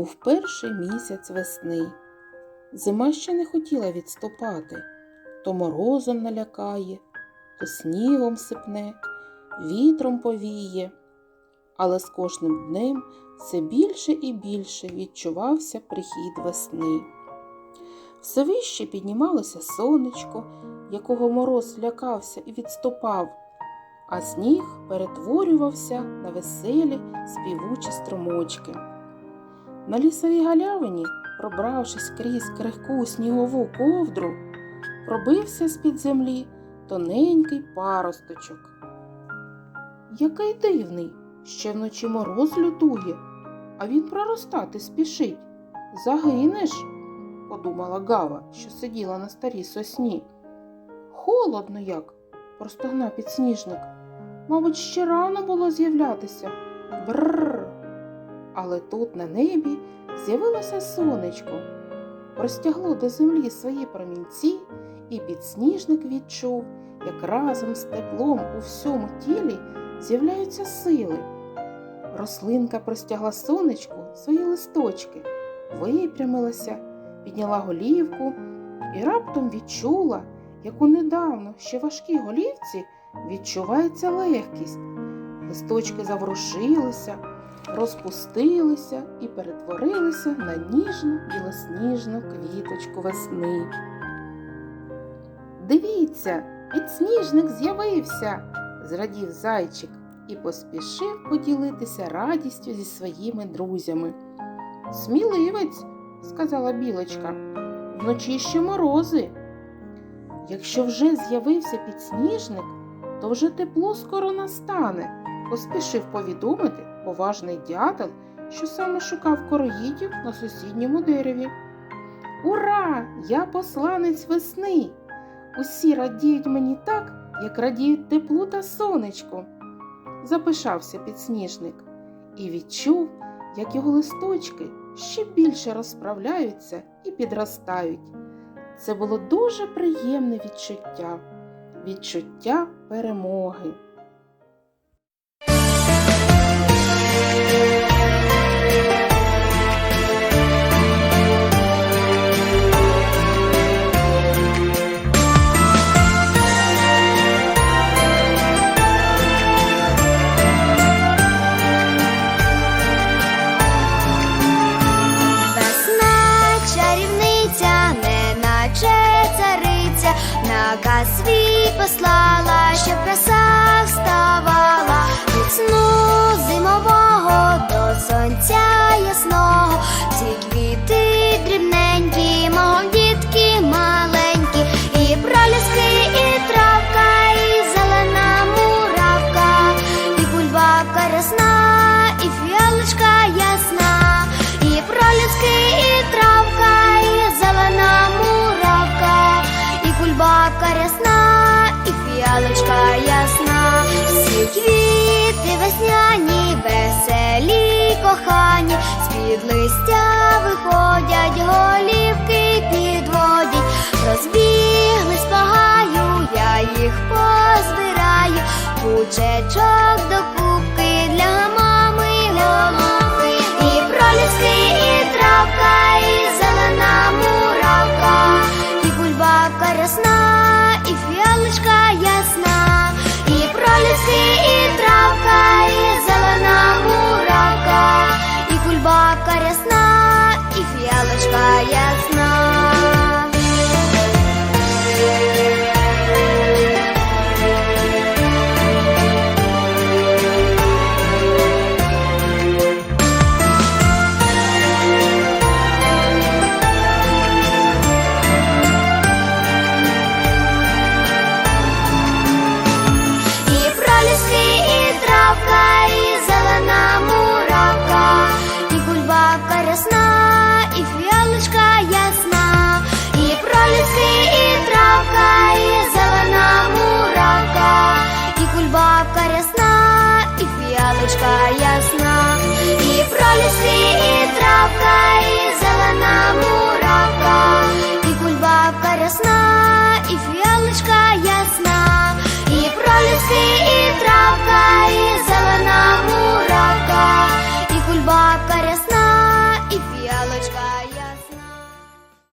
був перший місяць весни. Зима ще не хотіла відступати, то морозом налякає, то снігом сипне, вітром повіє. Але з кожним днем все більше і більше відчувався прихід весни. Все вище піднімалося сонечко, якого мороз лякався і відступав, а сніг перетворювався на веселі співучі струмочки. На лісовій галявині, пробравшись крізь крихку снігову ковдру, пробився з-під землі тоненький паросточок. Який дивний, ще вночі мороз лютує, а він проростати спішить. Загинеш, подумала Гава, що сиділа на старій сосні. Холодно як, простогнав підсніжник. Мабуть, ще рано було з'являтися. Бррр. Але тут на небі з'явилося сонечко, простягло до землі свої промінці, і підсніжник відчув, як разом з теплом у всьому тілі з'являються сили. Рослинка простягла сонечку свої листочки, випрямилася, підняла голівку і раптом відчула, як у недавно ще важкій голівці відчувається легкість. Листочки заворушилися, розпустилися і перетворилися на ніжну білосніжну квіточку весни. Дивіться, підсніжник з'явився, зрадів зайчик і поспішив поділитися радістю зі своїми друзями. Сміливець, сказала білочка, вночі ще морози. Якщо вже з'явився підсніжник, то вже тепло скоро настане, поспішив повідомити поважний дятел, що саме шукав короїдів на сусідньому дереві. Ура! Я посланець весни! Усі радіють мені так, як радіють теплу та сонечку. Запишався підсніжник і відчув, як його листочки ще більше розправляються і підростають. Це було дуже приємне відчуття, відчуття перемоги. Наказ свій послала, щоб краса вставала від сну зимового до сонця весняні, веселі, кохані, з-під листя see